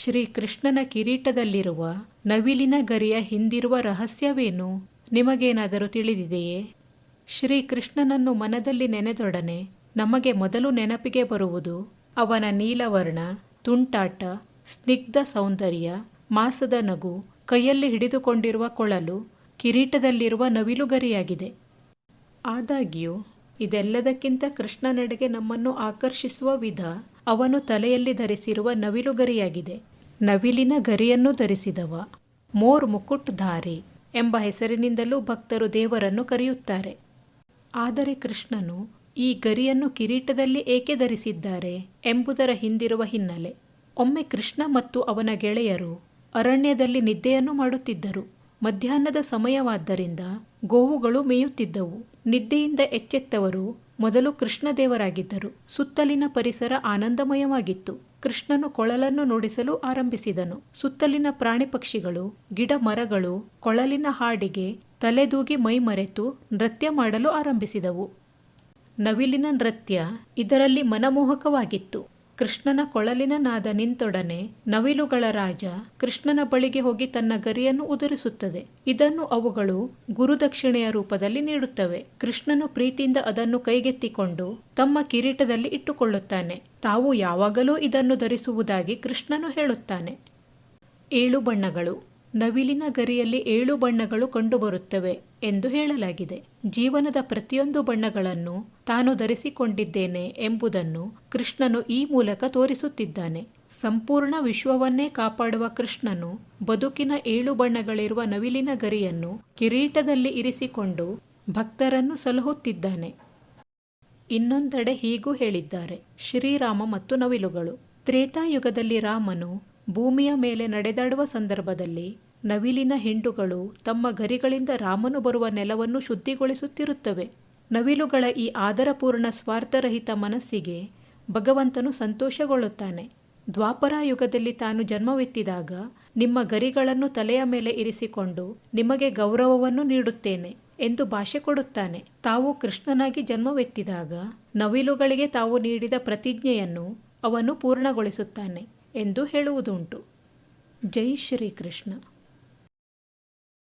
ಶ್ರೀಕೃಷ್ಣನ ಕಿರೀಟದಲ್ಲಿರುವ ನವಿಲಿನ ಗರಿಯ ಹಿಂದಿರುವ ರಹಸ್ಯವೇನು? ನಿಮಗೇನಾದರೂ ತಿಳಿದಿದೆಯೇ? ಶ್ರೀಕೃಷ್ಣನನ್ನು ಮನದಲ್ಲಿ ನೆನೆದೊಡನೆ ನಮಗೆ ಮೊದಲು ನೆನಪಿಗೆ ಬರುವುದು ಅವನ ನೀಲವರ್ಣ, ತುಂಟಾಟ, ಸ್ನಿಗ್ಧ ಸೌಂದರ್ಯ, ಮಾಸದ ನಗು, ಕೈಯಲ್ಲಿ ಹಿಡಿದುಕೊಂಡಿರುವ ಕೊಳಲು, ಕಿರೀಟದಲ್ಲಿರುವ ನವಿಲುಗರಿಯಾಗಿದೆ ಆದಾಗ್ಯೂ, ಇದೆಲ್ಲದಕ್ಕಿಂತ ಕೃಷ್ಣನೆಡೆಗೆ ನಮ್ಮನ್ನು ಆಕರ್ಷಿಸುವ ವಿಧ ಅವನು ತಲೆಯಲ್ಲಿ ಧರಿಸಿರುವ ನವಿಲುಗರಿಯಾಗಿದೆ ನವಿಲಿನ ಗರಿಯನ್ನು ಧರಿಸಿದವ. ಮೋರ್ ಮುಕುಟ್ಧಾರಿ ಎಂಬ ಹೆಸರಿನಿಂದಲೂ ಭಕ್ತರು ದೇವರನ್ನು ಕರೆಯುತ್ತಾರೆ. ಆದರೆ ಕೃಷ್ಣನು, ಈ ಗರಿಯನ್ನು ಕಿರೀಟದಲ್ಲಿ ಏಕೆ ಧರಿಸಿದ್ದಾರೆ ಎಂಬುದರ ಹಿಂದಿರುವ ಹಿನ್ನೆಲೆ. ಒಮ್ಮೆ ಕೃಷ್ಣ ಮತ್ತು ಅವನ ಗೆಳೆಯರು ಅರಣ್ಯದಲ್ಲಿ ನಿದ್ದೆಯನ್ನು ಮಾಡುತ್ತಿದ್ದರು. ಮಧ್ಯಾಹ್ನದ ಸಮಯವಾದ್ದರಿಂದ ಗೋವುಗಳು ಮೇಯುತ್ತಿದ್ದವು. ನಿದ್ದೆಯಿಂದ ಎಚ್ಚೆತ್ತವರು ಮೊದಲು ಕೃಷ್ಣದೇವರಾಗಿದ್ದರು. ಸುತ್ತಲಿನ ಪರಿಸರ ಆನಂದಮಯವಾಗಿತ್ತು. ಕೃಷ್ಣನು ಕೊಳಲನ್ನು ನುಡಿಸಲು ಆರಂಭಿಸಿದನು. ಸುತ್ತಲಿನ ಪ್ರಾಣಿ ಪಕ್ಷಿಗಳು, ಗಿಡ ಮರಗಳು, ಕೊಳಲಿನ ಹಾಡಿಗೆ ತಲೆದೂಗಿ ಮೈಮರೆತು ನೃತ್ಯ ಮಾಡಲು ಆರಂಭಿಸಿದವು. ನವಿಲಿನ ನೃತ್ಯ ಇದರಲ್ಲಿ ಮನಮೋಹಕವಾಗಿತ್ತು. ಕೃಷ್ಣನ ಕೊಳಲಿನ ನಾದ ನಿಂತೊಡನೆ ನವಿಲುಗಳ ರಾಜ ಕೃಷ್ಣನ ಬಳಿಗೆ ಹೋಗಿ ತನ್ನ ಗರಿಯನ್ನು ಉದುರಿಸುತ್ತದೆ. ಇದನ್ನು ಅವುಗಳು ಗುರುದಕ್ಷಿಣೆಯ ರೂಪದಲ್ಲಿ ನೀಡುತ್ತವೆ. ಕೃಷ್ಣನು ಪ್ರೀತಿಯಿಂದ ಅದನ್ನು ಕೈಗೆತ್ತಿಕೊಂಡು ತಮ್ಮ ಕಿರೀಟದಲ್ಲಿ ಇಟ್ಟುಕೊಳ್ಳುತ್ತಾನೆ. ತಾವು ಯಾವಾಗಲೂ ಇದನ್ನು ಧರಿಸುವುದಾಗಿ ಕೃಷ್ಣನು ಹೇಳುತ್ತಾನೆ. ಏಳು ಬಣ್ಣಗಳು. ನವಿಲಿನ ಗರಿಯಲ್ಲಿ ಏಳು ಬಣ್ಣಗಳು ಕಂಡುಬರುತ್ತವೆ ಎಂದು ಹೇಳಲಾಗಿದೆ. ಜೀವನದ ಪ್ರತಿಯೊಂದು ಬಣ್ಣಗಳನ್ನು ತಾನು ಧರಿಸಿಕೊಂಡಿದ್ದೇನೆ ಎಂಬುದನ್ನು ಕೃಷ್ಣನು ಈ ಮೂಲಕ ತೋರಿಸುತ್ತಿದ್ದಾನೆ. ಸಂಪೂರ್ಣ ವಿಶ್ವವನ್ನೇ ಕಾಪಾಡುವ ಕೃಷ್ಣನು ಬದುಕಿನ ಏಳು ಬಣ್ಣಗಳಿರುವ ನವಿಲಿನ ಗರಿಯನ್ನು ಕಿರೀಟದಲ್ಲಿ ಇರಿಸಿಕೊಂಡು ಭಕ್ತರನ್ನು ಸಲಹುತ್ತಿದ್ದಾನೆ. ಇನ್ನೊಂದೆಡೆ ಹೀಗೂ ಹೇಳಿದ್ದಾರೆ. ಶ್ರೀರಾಮ ಮತ್ತು ನವಿಲುಗಳು. ತ್ರೇತಾಯುಗದಲ್ಲಿ ರಾಮನು ಭೂಮಿಯ ಮೇಲೆ ನಡೆದಾಡುವ ಸಂದರ್ಭದಲ್ಲಿ ನವಿಲಿನ ಹಿಂಡುಗಳು ತಮ್ಮ ಗರಿಗಳಿಂದ ರಾಮನು ಬರುವ ನೆಲವನ್ನು ಶುದ್ಧಿಗೊಳಿಸುತ್ತಿರುತ್ತವೆ. ನವಿಲುಗಳ ಈ ಆದರಪೂರ್ಣ ಸ್ವಾರ್ಥರಹಿತ ಮನಸ್ಸಿಗೆ ಭಗವಂತನು ಸಂತೋಷಗೊಳ್ಳುತ್ತಾನೆ. ದ್ವಾಪರ ಯುಗದಲ್ಲಿ ತಾನು ಜನ್ಮವೆತ್ತಿದಾಗ ನಿಮ್ಮ ಗರಿಗಳನ್ನು ತಲೆಯ ಮೇಲೆ ಇರಿಸಿಕೊಂಡು ನಿಮಗೆ ಗೌರವವನ್ನು ನೀಡುತ್ತೇನೆ ಎಂದು ಭಾಷೆ ಕೊಡುತ್ತಾನೆ. ತಾವು ಕೃಷ್ಣನಾಗಿ ಜನ್ಮವೆತ್ತಿದಾಗ ನವಿಲುಗಳಿಗೆ ತಾವು ನೀಡಿದ ಪ್ರತಿಜ್ಞೆಯನ್ನು ಅವನು ಪೂರ್ಣಗೊಳಿಸುತ್ತಾನೆ. ಎಂದು ಹೇಳುವುದುಂಟು. ಜೈ ಶ್ರೀಕೃಷ್ಣ.